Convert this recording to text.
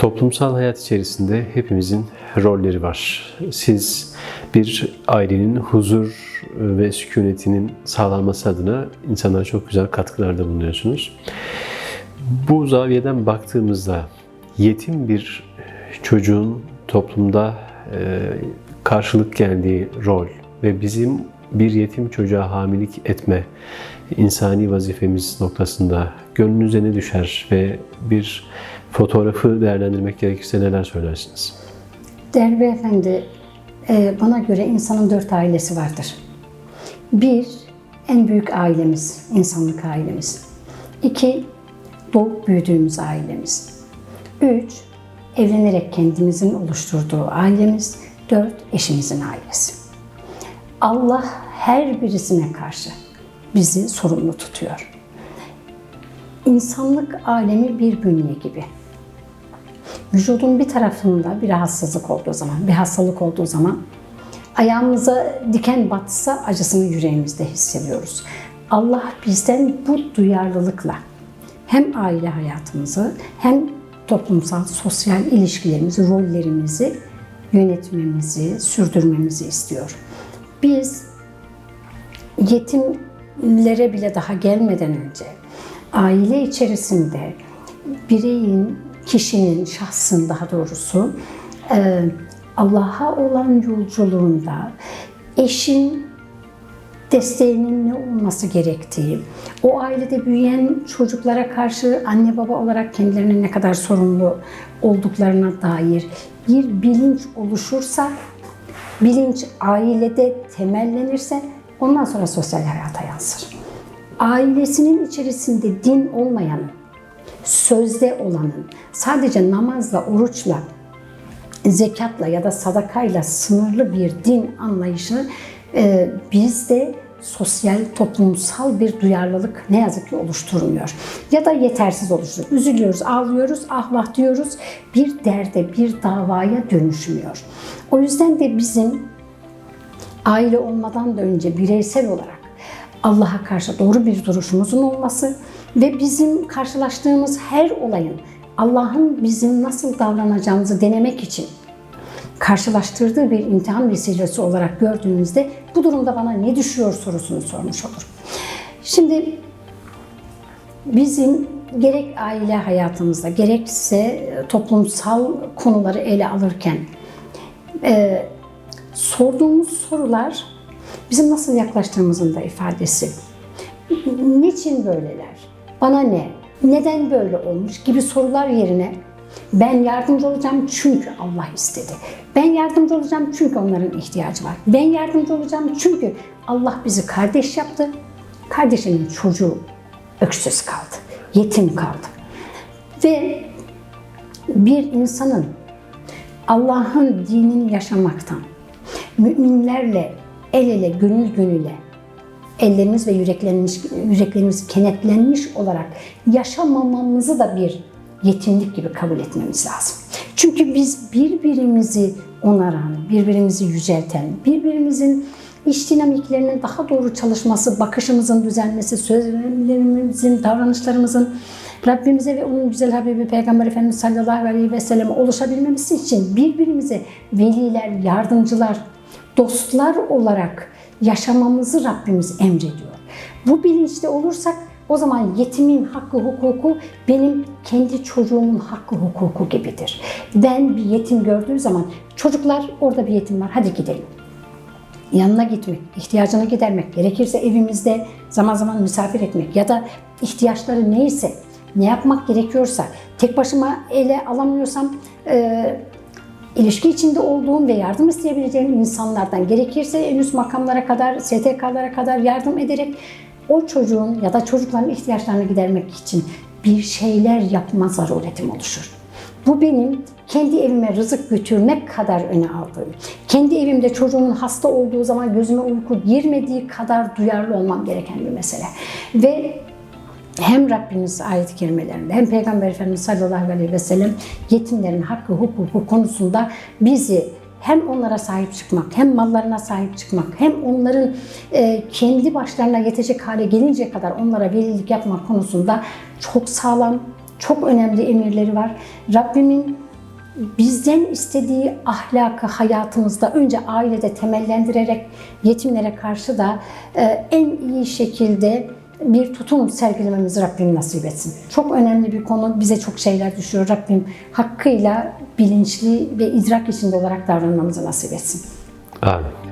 Toplumsal hayat içerisinde hepimizin rolleri var. Siz bir ailenin huzur ve sükunetinin sağlanması adına insanlara çok güzel katkılarda bulunuyorsunuz. Bu zaviyeden baktığımızda yetim bir çocuğun toplumda e, karşılık geldiği rol ve bizim bir yetim çocuğa hamilik etme insani vazifemiz noktasında gönlünüze ne düşer ve bir fotoğrafı değerlendirmek gerekirse neler söylersiniz? Değerli beyefendi, e, bana göre insanın dört ailesi vardır. Bir, en büyük ailemiz, insanlık ailemiz. İki, doğup büyüdüğümüz ailemiz. Üç, evlenerek kendimizin oluşturduğu ailemiz. Dört, eşimizin ailesi. Allah her birisine karşı bizi sorumlu tutuyor. İnsanlık alemi bir bünye gibi. Vücudun bir tarafında bir rahatsızlık olduğu zaman, bir hastalık olduğu zaman ayağımıza diken batsa acısını yüreğimizde hissediyoruz. Allah bizden bu duyarlılıkla hem aile hayatımızı hem toplumsal, sosyal ilişkilerimizi, rollerimizi yönetmemizi, sürdürmemizi istiyor. Biz yetimlere bile daha gelmeden önce aile içerisinde bireyin, kişinin, şahsın daha doğrusu e, Allah'a olan yolculuğunda eşin desteğinin ne olması gerektiği, o ailede büyüyen çocuklara karşı anne baba olarak kendilerine ne kadar sorumlu olduklarına dair bir bilinç oluşursa, bilinç ailede temellenirse ondan sonra sosyal hayata yansır. Ailesinin içerisinde din olmayanın, sözde olanın, sadece namazla, oruçla, zekatla ya da sadakayla sınırlı bir din anlayışını e, bizde sosyal, toplumsal bir duyarlılık ne yazık ki oluşturmuyor. Ya da yetersiz oluşturuyor. Üzülüyoruz, ağlıyoruz, ah vah diyoruz. Bir derde, bir davaya dönüşmüyor. O yüzden de bizim aile olmadan da önce bireysel olarak Allah'a karşı doğru bir duruşumuzun olması ve bizim karşılaştığımız her olayın Allah'ın bizim nasıl davranacağımızı denemek için karşılaştırdığı bir imtihan vesilesi olarak gördüğümüzde bu durumda bana ne düşüyor sorusunu sormuş olur. Şimdi bizim gerek aile hayatımızda gerekse toplumsal konuları ele alırken e, sorduğumuz sorular bizim nasıl yaklaştığımızın da ifadesi. Niçin böyleler? Bana ne? Neden böyle olmuş gibi sorular yerine ben yardımcı olacağım çünkü Allah istedi. Ben yardımcı olacağım çünkü onların ihtiyacı var. Ben yardımcı olacağım çünkü Allah bizi kardeş yaptı. Kardeşimin çocuğu öksüz kaldı, yetim kaldı. Ve bir insanın Allah'ın dinini yaşamaktan, müminlerle el ele, gönül gönüle, ellerimiz ve yüreklerimiz, yüreklerimiz kenetlenmiş olarak yaşamamamızı da bir yetimlik gibi kabul etmemiz lazım. Çünkü biz birbirimizi onaran, birbirimizi yücelten, birbirimizin iş dinamiklerinin daha doğru çalışması, bakışımızın düzelmesi, sözlerimizin, davranışlarımızın Rabbimize ve onun güzel Habibi Peygamber Efendimiz sallallahu aleyhi ve selleme ulaşabilmemiz için birbirimize veliler, yardımcılar, dostlar olarak yaşamamızı Rabbimiz emrediyor. Bu bilinçte olursak o zaman yetimin hakkı hukuku benim kendi çocuğumun hakkı hukuku gibidir. Ben bir yetim gördüğü zaman çocuklar orada bir yetim var hadi gidelim. Yanına gitmek, ihtiyacını gidermek, gerekirse evimizde zaman zaman misafir etmek ya da ihtiyaçları neyse, ne yapmak gerekiyorsa, tek başıma ele alamıyorsam e, ilişki içinde olduğum ve yardım isteyebileceğim insanlardan gerekirse en üst makamlara kadar, STK'lara kadar yardım ederek o çocuğun ya da çocukların ihtiyaçlarını gidermek için bir şeyler yapma zaruretim oluşur. Bu benim kendi evime rızık götürmek kadar öne aldığım, kendi evimde çocuğumun hasta olduğu zaman gözüme uyku girmediği kadar duyarlı olmam gereken bir mesele. Ve hem Rabbimiz ayet-i kerimelerinde hem Peygamber Efendimiz sallallahu aleyhi ve sellem yetimlerin hakkı hukuku konusunda bizi hem onlara sahip çıkmak, hem mallarına sahip çıkmak, hem onların e, kendi başlarına yetecek hale gelince kadar onlara velilik yapmak konusunda çok sağlam, çok önemli emirleri var. Rabbimin bizden istediği ahlakı hayatımızda önce ailede temellendirerek yetimlere karşı da e, en iyi şekilde bir tutum sergilememizi Rabbim nasip etsin. Çok önemli bir konu. Bize çok şeyler düşüyor. Rabbim hakkıyla bilinçli ve idrak içinde olarak davranmamızı nasip etsin. Amin.